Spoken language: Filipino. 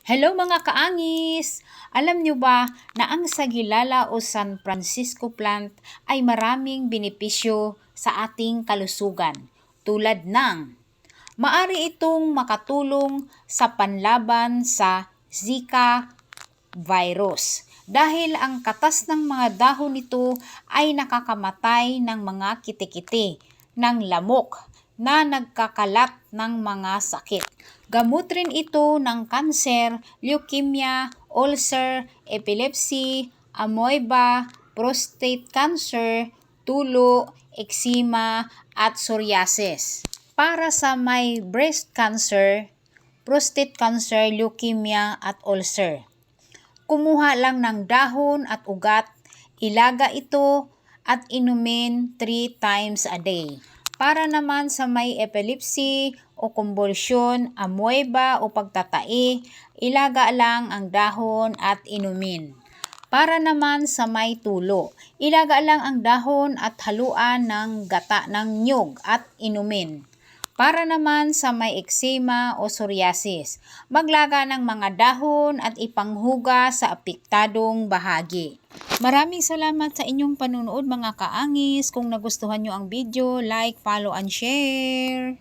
Hello mga kaangis! Alam nyo ba na ang Sagilala o San Francisco plant ay maraming benepisyo sa ating kalusugan tulad ng Maari itong makatulong sa panlaban sa Zika virus dahil ang katas ng mga dahon nito ay nakakamatay ng mga kitikiti ng lamok na nagkakalat ng mga sakit. Gamot rin ito ng kanser, leukemia, ulcer, epilepsy, amoeba, prostate cancer, tulo, eczema, at psoriasis. Para sa may breast cancer, prostate cancer, leukemia, at ulcer. Kumuha lang ng dahon at ugat, ilaga ito at inumin 3 times a day. Para naman sa may epilepsy o kumbulsyon, amoeba o pagtatai, ilaga lang ang dahon at inumin. Para naman sa may tulo, ilaga lang ang dahon at haluan ng gata ng nyug at inumin. Para naman sa may eczema o psoriasis, maglaga ng mga dahon at ipanghuga sa apektadong bahagi. Maraming salamat sa inyong panunood mga kaangis. Kung nagustuhan nyo ang video, like, follow, and share.